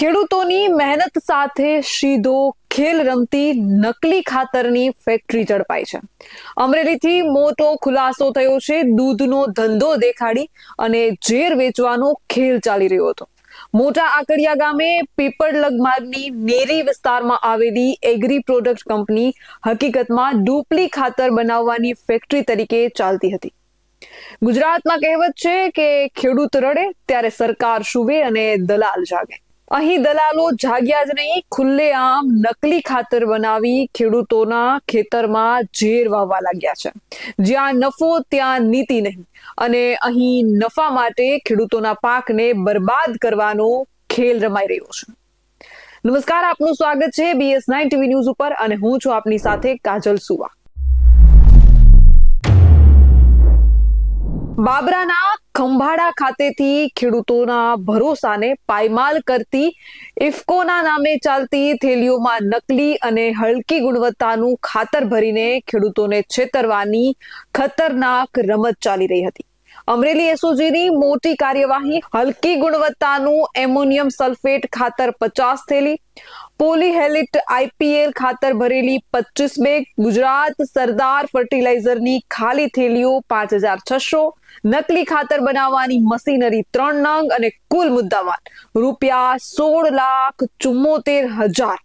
ખેડૂતોની મહેનત સાથે સીધો ખેલ રમતી નકલી ખાતરની ફેક્ટરી ઝડપાઈ છે. અમરેલીથી મોટો ખુલાસો થયો છે. દૂધનો ધંધો દેખાડી અને ઝેર વેચવાનો ખેલ ચાલી રહ્યો હતો. મોટા આકડિયા ગામે પીપળલગ માર્ગની નેરી વિસ્તારમાં આવેલી એગ્રી પ્રોડક્ટ કંપની હકીકતમાં ડુપ્લી ખાતર બનાવવાની ફેક્ટરી તરીકે ચાલતી હતી. ગુજરાતમાં કહેવત છે કે ખેડૂત રડે ત્યારે સરકાર સુવે અને દલાલ જાગે. અહીં દલાલો જાગ્યા જ નહીં, ખુલ્લેઆમ નકલી ખાતર બનાવી ખેડૂતોના ખેતરમાં ઝેર વાવવા લાગ્યા છે. જ્યાં નફો, ત્યાં નીતિ નહીં. અને અહીં નફા માટે ખેડૂતોના પાકને બરબાદ કરવાનો ખેલ રમાઈ રહ્યો છે. નમસ્કાર, આપનું સ્વાગત છે બીએસ નાઇન ટીવી ન્યૂઝ ઉપર અને હું છું આપની સાથે કાજલ સુવા. બાબરાના ખંભાળા ખાતેથી ખેડૂતોના ભરોસાને પાયમાલ કરતી ઇફકોના નામે ચાલતી થેલીઓમાં નકલી અને હલકી ગુણવત્તાનું ખાતર ભરીને ખેડૂતોને છેતરવાની ખતરનાક રમત ચાલી રહી હતી. અમરેલી એસઓજીની મોટી કાર્યવાહી, હલકી ગુણવત્તાનું એમોનિયમ સલ્ફેટ ખાતર પચાસ થેલી, પોલીહેલિટ આઈપીએલ ખાતર ભરેલી પચીસ બેગ, ગુજરાત સરદાર ફર્ટિલાઇઝરની ખાલી થેલીઓ પાંચ હજાર છસો, નકલી ખાતર બનાવવાની મશીનરી ત્રણ નંગ અને કુલ મુદ્દામાલ. રૂપિયા સોળ લાખ ચુમ્મોતેર હજાર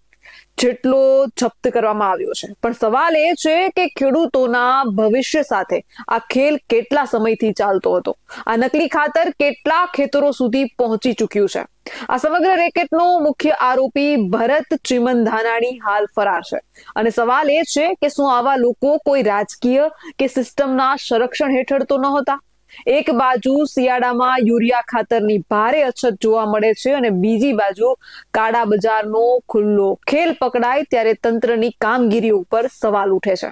જેટલો જપ્ત કરવામાં આવ્યો છે. પણ સવાલ એ છે કે ખેડૂતોના ભવિષ્ય સાથે આ ખેલ કેટલા સમયથી ચાલતો હતો? આ નકલી ખાતર કેટલા ખેતરો સુધી પહોંચી ચૂક્યું છે? આ સમગ્ર રેકેટનો મુખ્ય આરોપી ભરત ચિમનધાનાણી હાલ ફરાર છે. અને સવાલ એ છે કે શું આવા લોકો કોઈ રાજકીય કે સિસ્ટમના સંરક્ષણ હેઠળ તો નહોતા? એક બાજુ શિયાળામાં યુરિયા ખાતરની ભારે અછત જોવા મળે છે અને બીજી બાજુ કાળા બજારનો ખુલ્લો ખેલ પકડાય ત્યારે તંત્રની કામગીરી ઉપર સવાલ ઉઠે છે.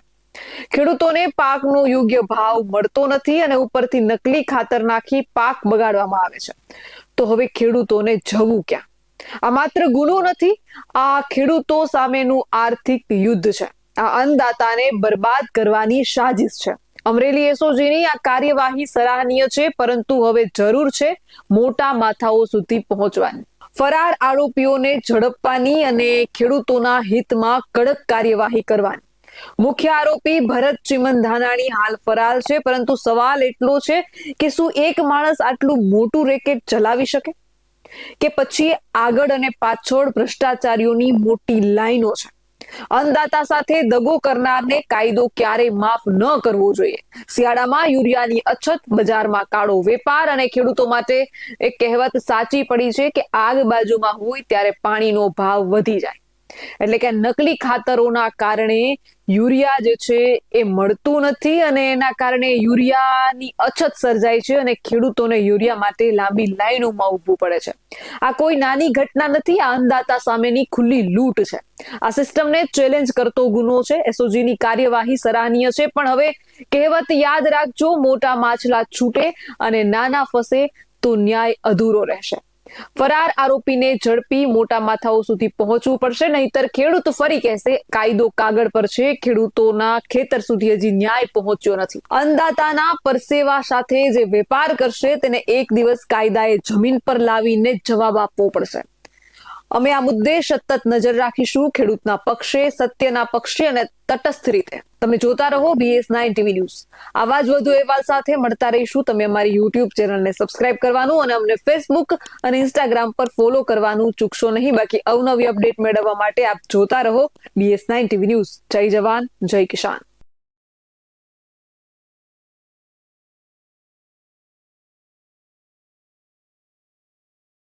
ખેડૂતોને પાકનો યોગ્ય ભાવ મળતો નથી અને ઉપરથી નકલી ખાતર નાખી પાક બગાડવામાં આવે છે. તો હવે ખેડૂતોને જવું ક્યાં? આ માત્ર ગુનો નથી, આ ખેડૂતો સામેનું આર્થિક યુદ્ધ છે. આ અન્નદાતાને બરબાદ કરવાની સાજિશ છે. અમરેલી એસઓજીની આ કાર્યવાહી સરાહનીય છે, પરંતુ હવે જરૂર છે મોટા માથાઓ સુધી પહોંચવાની. ફરાર આરોપીઓને ઝડપવાની અને ખેડૂતોના હિતમાં કડક કાર્યવાહી કરવાની. મુખ્ય આરોપી ભરત ચિમનધાનાણી હાલ ફરાર છે, પરંતુ સવાલ એટલો છે કે શું એક માણસ આટલું મોટું રેકેટ ચલાવી શકે? કે પછી આગળ અને પાછળ ભ્રષ્ટાચારીઓની મોટી લાઈનો છે? અન્નદાતા સાથે દગો કરનારને કાયદો ક્યારેય માફ ન કરવો જોઈએ. શિયાળામાં યુરિયાની અછત, બજારમાં કાળો વેપાર અને ખેડૂતો માટે એક કહેવત સાચી પડી છે કે આગ બાજુમાં હોય ત્યારે પાણીનો ભાવ વધી જાય. એટલે કે નકલી ખાતરોના કારણે યુરિયા જે છે એ મળતું નથી અને એના કારણે યુરિયાની અછત સર્જાય છે અને ખેડૂતોને યુરિયા માટે લાંબી લાઈનોમાં ઊભું પડે છે. આ કોઈ નાની ઘટના નથી, આ અંદાતા સામેની ખુલ્લી લૂંટ છે. આ સિસ્ટમને ચેલેન્જ કરતો ગુનો છે, એસઓજીની કાર્યવાહી સરાહનીય છે, પણ હવે કહેવત યાદ રાખજો, મોટા માછલા છૂટે અને નાના ફસે તો ન્યાય અધૂરો રહેશે. ફરાર આરોપીને ઝડપી મોટા માથાઓ સુધી પહોંચવું પડશે, નહીતર ખેડૂત ફરી કહેશે, કાયદો કાગળ પર છે, ખેડૂતોના ખેતર સુધી હજી ન્યાય પહોંચ્યો નથી. અન્નદાતાના પરસેવા સાથે જે વેપાર કરશે, તેને એક દિવસ કાયદાએ જમીન પર લાવીને જવાબ આપવો પડશે. અમે આ મુદ્દે સતત નજર રાખીશું. ખેડૂતના પક્ષે, સત્યના પક્ષે અને તટસ્થ રીતે. તમે જોતા રહો બીએસ નાઇન ટીવી ન્યૂઝ આવા જ વધુ અહેવાલ સાથે મળતા રહીશું. તમે અમારી યુટ્યુબ ચેનલને સબસ્ક્રાઇબ કરવાનું અને અમને ફેસબુક અને ઇન્સ્ટાગ્રામ પર ફોલો કરવાનું ચૂકશો નહીં. બાકી અવનવી અપડેટ મેળવવા માટે આપ જોતા રહો બીએસ નાઇન ટીવી ન્યૂઝ જય જવાન, જય કિસાન.